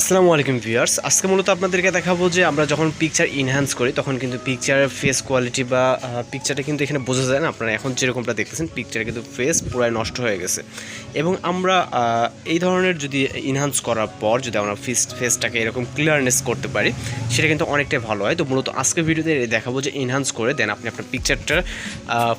আসসালামু আলাইকুম ভিউয়ার্স। আজকে মূলত আপনাদেরকে দেখাবো যে আমরা যখন পিকচার ইনহ্যান্স করি, তখন কিন্তু পিকচারের ফেস কোয়ালিটি বা পিকচারটা কিন্তু এখানে বোঝা যায় না। আপনারা এখন যেরকমটা দেখতেছেন পিকচারে কিন্তু ফেস পুরাই নষ্ট হয়ে গেছে। এবং আমরা এই ধরনের যদি ইনহ্যান্স করার পর যদি আমরা ফেস ফেসটাকে এরকম ক্লিয়ারনেস করতে পারি, সেটা কিন্তু অনেকটাই ভালো হয়। তো মূলত আজকের ভিডিওতে দেখাবো যে ইনহ্যান্স করে দেন আপনি আপনার পিকচারটার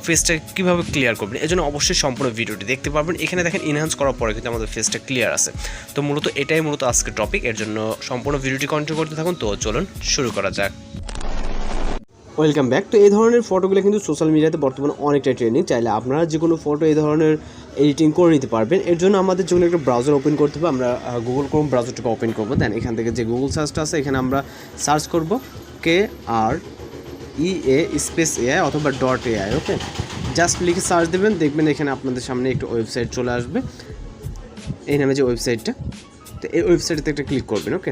ফেসটা কীভাবে ক্লিয়ার করবেন। এই জন্য অবশ্যই সম্পূর্ণ ভিডিওটি দেখতে পারবেন। এখানে দেখেন ইনহ্যান্স করার পরে কিন্তু আমাদের ফেসটা ক্লিয়ার আছে। তো মূলত এটাই মূলত আজকে টপিক এর জন্য সম্পূর্ণ ভিডিওটি কন্টিনিউ করতে থাকুন। তো চলুন শুরু করা যাক। ওয়েলকাম ব্যাক তো এই ধরনের ফটোগুলো কিন্তু সোশ্যাল মিডিয়াতে বর্তমানে অনেকটা ট্রেন্ডিং চাইলে আপনারা যে কোনো ফটো এই ধরনের এডিটিং করে নিতে পারবেন। এর জন্য আমাদের যেগুলো একটা ব্রাউজার ওপেন করতে হবে, আমরা গুগল ক্রোম ব্রাউজারটাকে ওপেন করব। দেন এখান থেকে যে গুগল সার্চটা আছে, এখানে আমরা সার্চ করব K R E A space AI অথবা ডট এআই ওকে জাস্ট লিখে সার্চ দেবেন, দেখবেন এখানে আপনাদের সামনে একটু ওয়েবসাইট চলে আসবে। এই নামে যে ওয়েবসাইটটা তো এই ওয়েবসাইটে একটা ক্লিক করবেন ওকে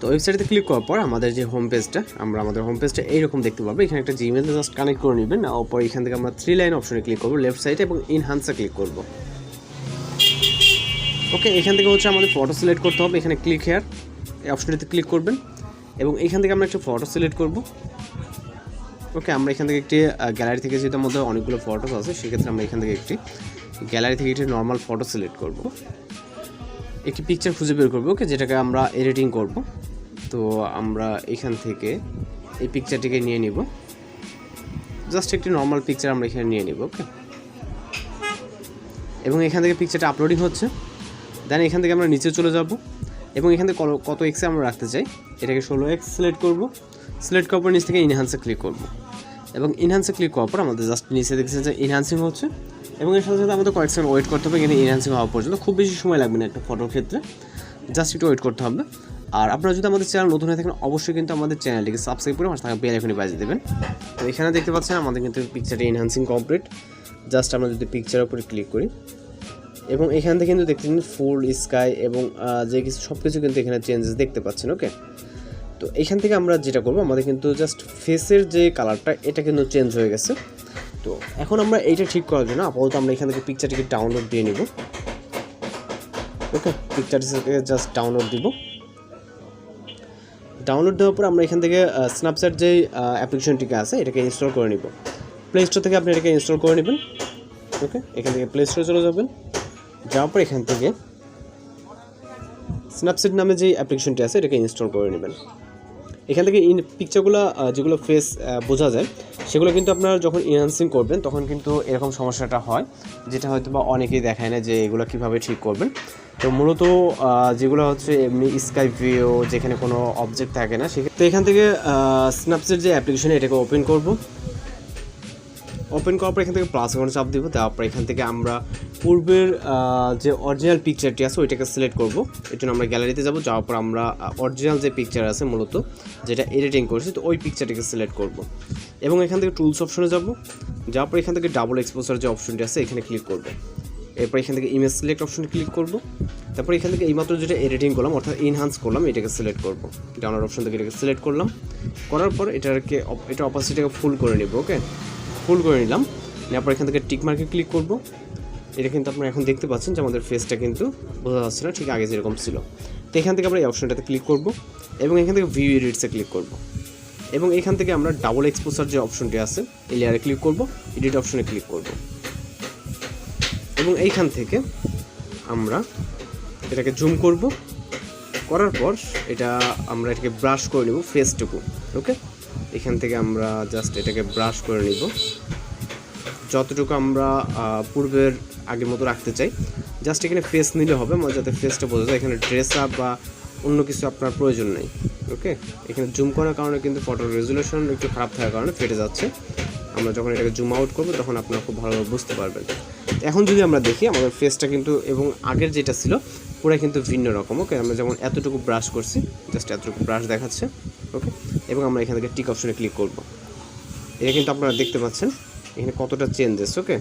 তো ওয়েবসাইটে ক্লিক করার পর আমাদের যে হোম পেজটা আমরা আমাদের হোম পেজটা এইরকম দেখতে পাবো। এখানে একটা জিমেল জাস্ট কানেক্ট করে নেবেন ওপর এখান থেকে আমরা থ্রি লাইন অপশনে ক্লিক করব লেফট সাইডে এবং ইনহান্সে ক্লিক করব। ওকে এখান থেকে হচ্ছে আমাদের ফটো সিলেক্ট করতে হবে, এখানে ক্লিক হেয়ার এই অপশনটিতে ক্লিক করবেন এবং এখান থেকে আমরা একটা ফটো সিলেক্ট করব। ওকে আমরা এখান থেকে একটি গ্যালারি থেকে যেটার মধ্যে অনেকগুলো ফটোস আছে, সেক্ষেত্রে আমরা এখান থেকে একটি গ্যালারি থেকে একটি নর্মাল ফটো সিলেক্ট করব। একটি পিকচার খুঁজে বের করব, ওকে, যেটাকে আমরা এডিটিং করব। তো আমরা এখান থেকে এই পিকচারটিকে নিয়ে নিব। জাস্ট একটি নর্মাল পিকচার আমরা এখানে নিয়ে নিব, ওকে? এবং এখান থেকে পিকচারটা আপলোডিং হচ্ছে। দেন এখান থেকে আমরা নিচে চলে যাব। এবং এখান থেকে কত- এক্সে আমরা রাখতে চাই, এটাকে ষোলো এক্স সিলেক্ট করব। সিলেক্ট করার পর নিচ থেকে ইনহ্যান্সে ক্লিক করব। এবং ইনহ্যান্সে ক্লিক করার পর আমাদের জাস্ট নিচে দেখছেন যে ইনহ্যান্সিং হচ্ছে। এবং এর সাথে সাথে আমাদের কয়েক সেকেন্ড ওয়েট করতে হবে, এখানে ইনহ্যান্সিং হওয়া পর্যন্ত। খুব বেশি সময় লাগবে না একটা ফটোর ক্ষেত্রে। জাস্ট একটু ওয়েট করতে হবে। আর আপনারা যদি আমাদের চ্যানেল নতুন হয়ে থাকেন, অবশ্যই কিন্তু আমাদের চ্যানেলটিকে সাবস্ক্রাইব করে আমার বেল এখনই বাজিয়ে দেবেন। তো এখানে দেখতে পাচ্ছেন, আমাদের কিন্তু পিকচারটি এনহান্সিং কমপ্লিট জাস্ট আমরা যদি পিকচারের উপরে ক্লিক করি। এবং এখান থেকে কিন্তু দেখতে ফুল স্কাই এবং যে কিছু সব কিছু কিন্তু এখানে চেঞ্জেস দেখতে পাচ্ছেন ওকে তো এখান থেকে আমরা যেটা করব, আমাদের কিন্তু জাস্ট ফেসের যে কালারটা এটা কিন্তু চেঞ্জ হয়ে গেছে। তো এখন আমরা এইটা ঠিক করার জন্য আপাতত আমরা এখান থেকে পিকচারটিকে ডাউনলোড দিয়ে নিব। ওকে পিকচারটিকে জাস্ট ডাউনলোড দিব। ডাউনলোড দেওয়ার পর আমরা এখান থেকে স্ন্যাপচ্যাট যে অ্যাপ্লিকেশনটিকে আছে, এটাকে ইনস্টল করে নিব। প্লে স্টোর থেকে আপনি এটাকে ইনস্টল করে নেবেন। ওকে এখান থেকে প্লে স্টোরে চলে যাবেন। যাওয়ার পর এখান থেকে স্ন্যাপচ্যাট নামে যে অ্যাপ্লিকেশনটি আছে, এটাকে ইনস্টল করে নেবেন। এখান থেকে ইন পিকচারগুলো যেগুলো ফেস বোঝা যায় সেগুলো কিন্তু আপনারা যখন ইনহান্সিং করবেন, তখন কিন্তু এরকম সমস্যাটা হয়, যেটা হয়তো বা অনেকেই দেখায় না যে এগুলো কীভাবে ঠিক করবেন। তো মূলত যেগুলো হচ্ছে এমনি স্কাই ভিও যেখানে কোনো অবজেক্ট থাকে না, সেক্ষেত্রে এখান থেকে স্ন্যাপচ্যাট যে অ্যাপ্লিকেশন এটাকে ওপেন করব। ওপেন করার পর এখান থেকে প্লাস এখন চাপ দিব তারপর এখান থেকে আমরা পূর্বের যে অরিজিনাল পিকচারটি আছে, ওইটাকে সিলেক্ট করব। এর জন্য আমরা গ্যালারিতে যাব, যাওয়ার পর আমরা অরিজিনাল যে পিকচার আছে মূলত, যেটা এডিটিং করছি, তো ওই পিকচারটিকে সিলেক্ট করব। এবং এখান থেকে টুলস অপশনে যাব। যাওয়ার পর এখান থেকে ডাবল এক্সপোজার যে অপশনটি আছে, এখানে ক্লিক করব। এরপর এখান থেকে ইমেজ সিলেক্ট অপশনে ক্লিক করব। তারপর এখান থেকে এইমাত্র যেটা এডিটিং করলাম, অর্থাৎ ইনহান্স করলাম, এটাকে সিলেক্ট করব। ডাউনলোড অপশন থেকে এটাকে সিলেক্ট করলাম। করার পর এটাকে এটা অপাসিটিকে ফুল করে নিব ওকে ফুল করে নিলাম। নেওয়ার পর এখান থেকে টিক মার্কে ক্লিক করব। এটা কিন্তু আপনারা এখন দেখতে পাচ্ছেন যে আমাদের ফেসটা কিন্তু বোঝা যাচ্ছে না, ঠিক আগে যেরকম ছিল। তো এখান থেকে আমরা এই অপশনটাতে ক্লিক করব এবং এখান থেকে ভিউ এডিটসে ক্লিক করব। এবং এখান থেকে আমরা ডাবল এক্সপোজার যে অপশনটি আছে, এই লেয়ারে ক্লিক করব এডিট অপশনে ক্লিক করব। এবং এইখান থেকে আমরা এটাকে জুম করব। করার পর এটা আমরা এটাকে ব্রাশ করে নেব ফেসটুকু ওকে এখান থেকে আমরা জাস্ট এটাকে ব্রাশ করে নিব। যতটুকু আমরা পূর্বের আগের মতো রাখতে চাই। জাস্ট এখানে ফেস নিলে হবে আমার যাতে ফেসটা বোঝা যায়। এখানে ড্রেস আপ বা অন্য কিছু আপনার প্রয়োজন নেই ওকে এখানে জুম করার কারণে কিন্তু ফটোর রেজুলেশন একটু খারাপ থাকার কারণে ফেটে যাচ্ছে। আমরা যখন এটাকে জুম আউট করব, তখন আপনারা খুব ভালোভাবে বুঝতে পারবেন। এখন যদি আমরা দেখি, আমাদের ফেসটা কিন্তু এবং আগের যেটা ছিল পুরো কিন্তু ভিন্ন রকম ওকে আমরা যেমন এতটুকু ব্রাশ করছি জাস্ট এতটুকু ব্রাশ দেখাচ্ছে ওকে এবং আমরা এখান থেকে টিক অপশনে ক্লিক করব। এটা কিন্তু আপনারা দেখতে পাচ্ছেন। এখানে কতটা চেঞ্জেস ওকে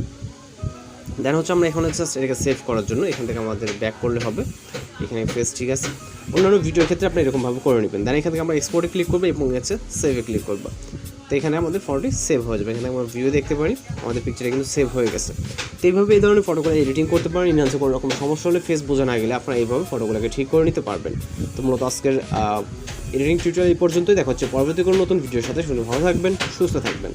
দেন হচ্ছে আমরা এখানে জাস্ট এটাকে সেভ করার জন্য এখান থেকে আমাদের ব্যাক করলে হবে। এখানে ফেস ঠিক আছে। অন্যান্য ভিডিওর ক্ষেত্রে আপনি এরকমভাবে করে নেবেন। দেন এখান থেকে আমরা এক্সপোর্টে ক্লিক করব এবং হচ্ছে সেভে ক্লিক করব। তো এখানে আমাদের ফটোটি সেভ হয়ে যাবে। এখানে আমরা ভিউ দেখতে পারি। আমাদের পিকচারটা কিন্তু সেভ হয়ে গেছে। তো এইভাবে এই ধরনের ফটোগুলো এডিটিং করতে পারেন। ইনহান্সে কোনো রকম সমস্যা হলে ফেস বোঝা না গেলে আপনারা এইভাবে ফটোগুলোকে ঠিক করে নিতে পারবেন। তো মূলত আজকের এডিটিং টিউটোরিয়াল এই পর্যন্তই। দেখা হচ্ছে পরবর্তী কোনো নতুন ভিডিওর সাথে। শুনে ভালো থাকবেন, সুস্থ থাকবেন।